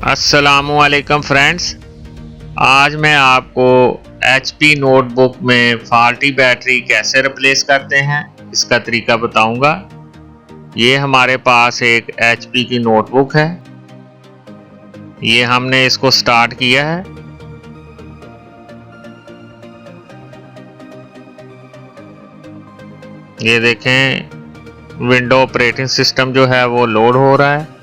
असलकम फ्रेंड्स आज मैं आपको एच पी नोटबुक में फाल्टी बैटरी कैसे रिप्लेस करते हैं, इसका तरीका बताऊँगा। ये हमारे पास एक एच पी की नोटबुक है। ये हमने इसको स्टार्ट किया है। ये देखें विंडो ऑपरेटिंग सिस्टम जो है वो लोड हो रहा है।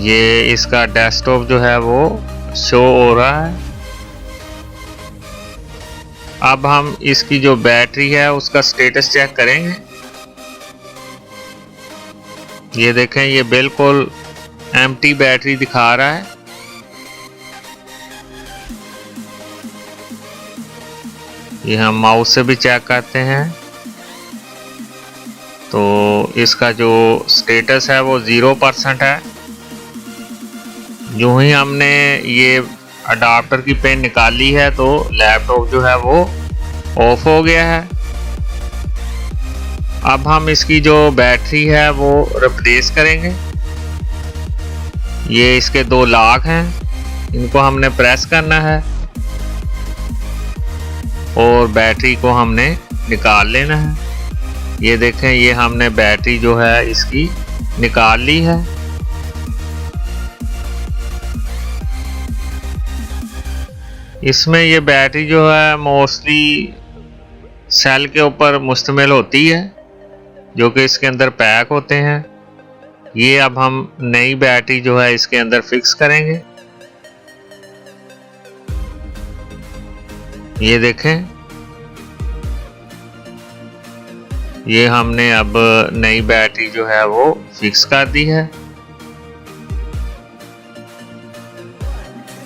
ये इसका डेस्कटॉप जो है वो शो हो रहा है। अब हम इसकी जो बैटरी है, उसका स्टेटस चेक करेंगे। ये देखें, ये बिल्कुल एम्प्टी बैटरी दिखा रहा है। ये हम माउस से भी चेक करते हैं। तो इसका जो स्टेटस है वो ज़ीरो परसेंट है। जो ही हमने ये अडाप्टर की पेन निकाली है तो लैपटॉप जो है वो ऑफ़ हो गया है। अब हम इसकी जो बैटरी है वो रिप्लेस करेंगे। ये इसके दो लाख हैं, इनको हमने प्रेस करना है और बैटरी को हमने निकाल लेना है। ये देखें, ये हमने बैटरी जो है इसकी निकाल ली है। इसमें ये बैटरी जो है मोस्टली सेल के ऊपर मुश्तमिल होती है, जो कि इसके अंदर पैक होते हैं। ये अब हम नई बैटरी जो है, इसके अंदर फिक्स करेंगे। ये देखें। ये हमने अब नई बैटरी जो है, वो फिक्स कर दी है।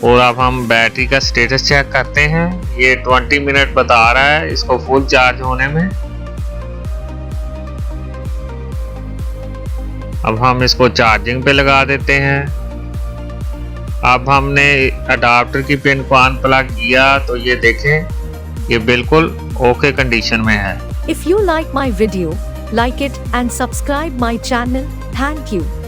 और अब हम बैटरी का स्टेटस चेक करते हैं। ये 20 मिनट बता रहा है इसको फुल चार्ज होने में। अब हम इसको चार्जिंग पे लगा देते हैं। अब हमने अडाप्टर की पिन को अनप्लग किया तो ये देखें, ये बिल्कुल ओके कंडीशन में है। If you like my video like it and subscribe my channel thank you.